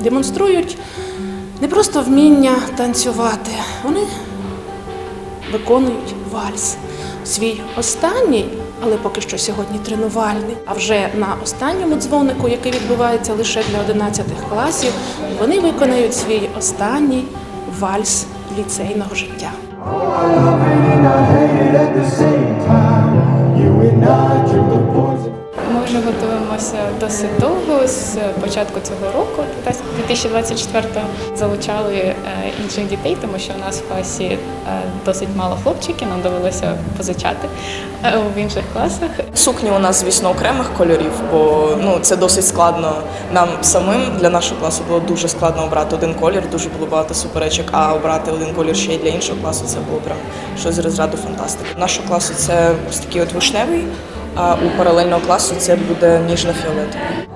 демонструють не просто вміння танцювати, вони виконують вальс. Свій останній, але поки що сьогодні тренувальний. А вже на останньому дзвонику, який відбувається лише для 11 класів, вони виконають свій останній вальс ліцейного життя. I love it and I hate it at the same time. Готуємося досить довго з початку цього року, 2024-го. Залучали е, інших дітей, тому що у нас в класі е, досить мало хлопчиків, нам довелося позичати е, в інших класах. Сукні у нас, звісно, окремих кольорів, бо ну це досить складно. Нам самим для нашого класу було дуже складно обрати один колір, дуже було багато суперечок. А обрати один колір ще й для іншого класу це було прям щось з розряду фантастики. Нашого класу це ось такий от вишневий, а у паралельного класу це буде ніжно-фіолетовий.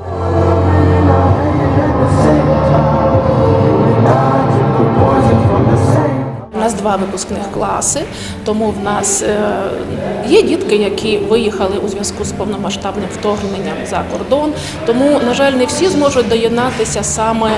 Випускних класи, тому в нас е, є дітки, які виїхали у зв'язку з повномасштабним вторгненням за кордон. Тому, на жаль, не всі зможуть доєднатися саме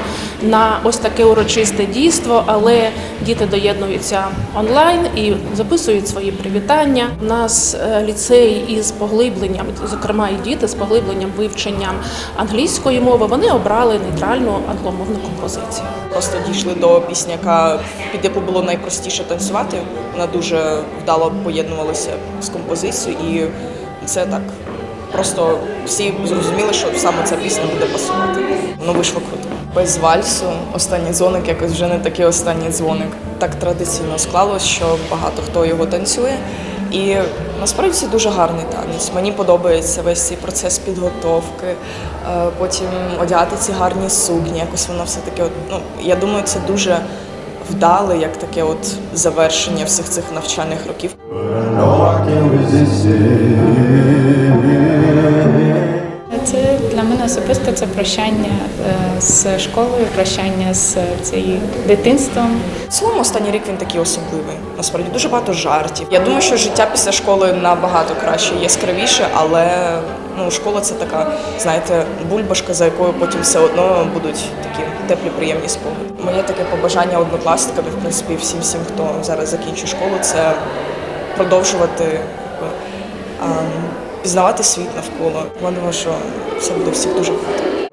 на ось таке урочисте дійство, але діти доєднуються онлайн і записують свої привітання. У нас е, ліцей із поглибленням, зокрема і діти з поглибленням вивченням англійської мови. Вони обрали нейтральну англомовну композицію. Просто дійшли до пісні, яка під яку було найпростіше танцювати. Вона дуже вдало поєднувалася з композицією, і це так. Просто всі зрозуміли, що саме ця пісня буде пасувати. Воно вийшло круто. Без вальсу останній дзвоник якось вже не такий останній дзвоник. Так традиційно склалось, що багато хто його танцює. І насправді це дуже гарний танець. Мені подобається весь цей процес підготовки, е, потім одягати ці гарні сукні. Якось воно все таке. Ну я думаю, це дуже вдале, як таке от завершення всіх цих навчальних років. Особисто це прощання е, з школою, прощання з цією дитинством. В цілому останній рік він такий особливий. Насправді дуже багато жартів. Я думаю, що життя після школи набагато краще, яскравіше, але ну, школа це така, знаєте, бульбашка, за якою потім все одно будуть такі теплі, приємні спогади. Моє таке побажання однокласникам, в принципі всім всім, хто зараз закінчує школу, це продовжувати якби, ем, пізнавати світ навколо. Я думаю, що все буде всіх дуже круто.